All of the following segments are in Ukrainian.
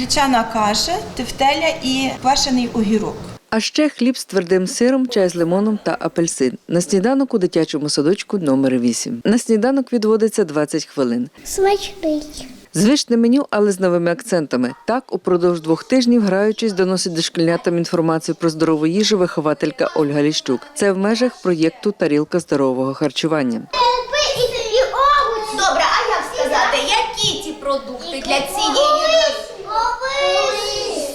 гречана каша, тефтеля і квашений огірок. А ще хліб з твердим сиром, чай з лимоном та апельсин. На сніданок у дитячому садочку номер 8. На сніданок відводиться 20 хвилин. Смачний. Звичне меню, але з новими акцентами. Так, упродовж двох тижнів, граючись, доносить дошкільнятам інформацію про здорову їжу вихователька Ольга Ліщук. Це в межах проєкту Тарілка здорового харчування. Добре, а як сказати, які ці продукти для цієї?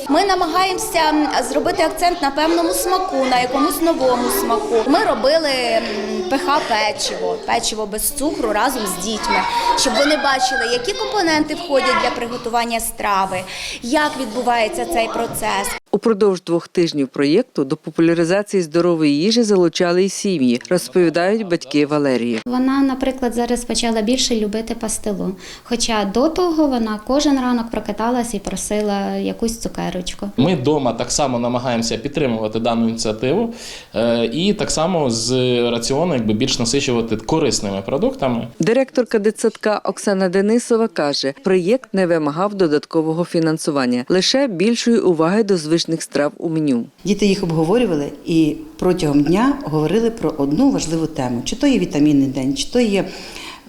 Ми намагаємося зробити акцент на певному смаку, на якомусь новому смаку. Ми робили ПХ печиво, печиво без цукру разом з дітьми, щоб вони бачили, які компоненти входять для приготування страви, як відбувається цей процес. Упродовж двох тижнів проєкту до популяризації здорової їжі залучали й сім'ї, розповідають батьки Валерії. Вона, наприклад, зараз почала більше любити пастилу. Хоча до того вона кожен ранок прокидалась і просила якусь цукерочку. Ми вдома так само намагаємося підтримувати дану ініціативу е, і так само з раціону якби більш насичувати корисними продуктами. Директорка дитсадка Оксана Денисова каже, проєкт не вимагав додаткового фінансування, лише більшої уваги до звичних страв у меню. Діти їх обговорювали і протягом дня говорили про одну важливу тему: чи то є вітамінний день, чи то є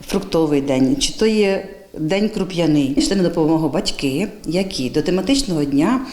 фруктовий день, чи то є день круп'яний. Йшли на допомогу батьки, які до тематичного дня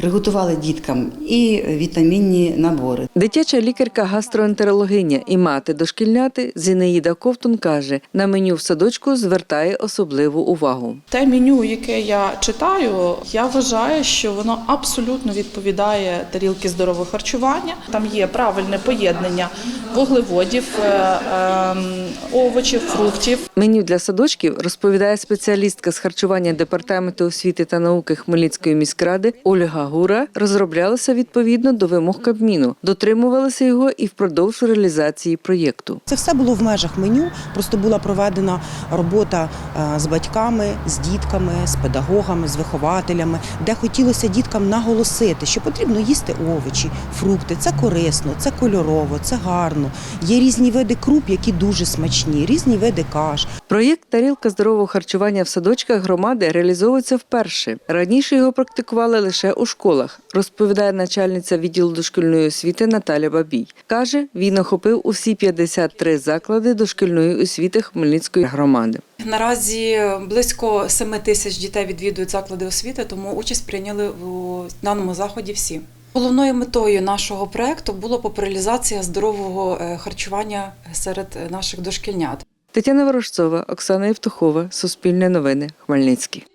приготували діткам і вітамінні набори. Дитяча лікарка гастроентерологиня і мати дошкільняти Зінаїда Ковтун каже, на меню в садочку звертає особливу увагу. Те меню, яке я читаю, я вважаю, що воно абсолютно відповідає тарілки здорового харчування. Там є правильне поєднання вуглеводів, е, ем, овочів, фруктів. Меню для садочків розповідає спеціалістка з харчування департаменту освіти та науки Хмельницької міськради Ольга Гура. Розроблялося відповідно до вимог Кабміну, дотримувалися його і впродовж реалізації проєкту. Це все було в межах меню. Просто була проведена робота е, з батьками, з дітками, з педагогами, з вихователями, де хотілося діткам наголосити, що потрібно їсти овочі, фрукти. Це корисно, це кольорово, це гарно. Є різні види круп, які дуже смачні, різні види каш. Проєкт Тарілка здорового харчування в садочках громади реалізовується вперше. Раніше його практикували лише у школах, розповідає начальниця відділу дошкільної освіти Наталя Бабій. Каже, він охопив усі 53 заклади дошкільної освіти Хмельницької громади. Наразі близько 7 тисяч дітей відвідують заклади освіти, тому участь прийняли у даному заході всі. Головною метою нашого проекту було популяризація здорового е, харчування серед наших дошкільнят. Тетяна Ворожцова, Оксана Євтухова, Суспільне новини, Хмельницький.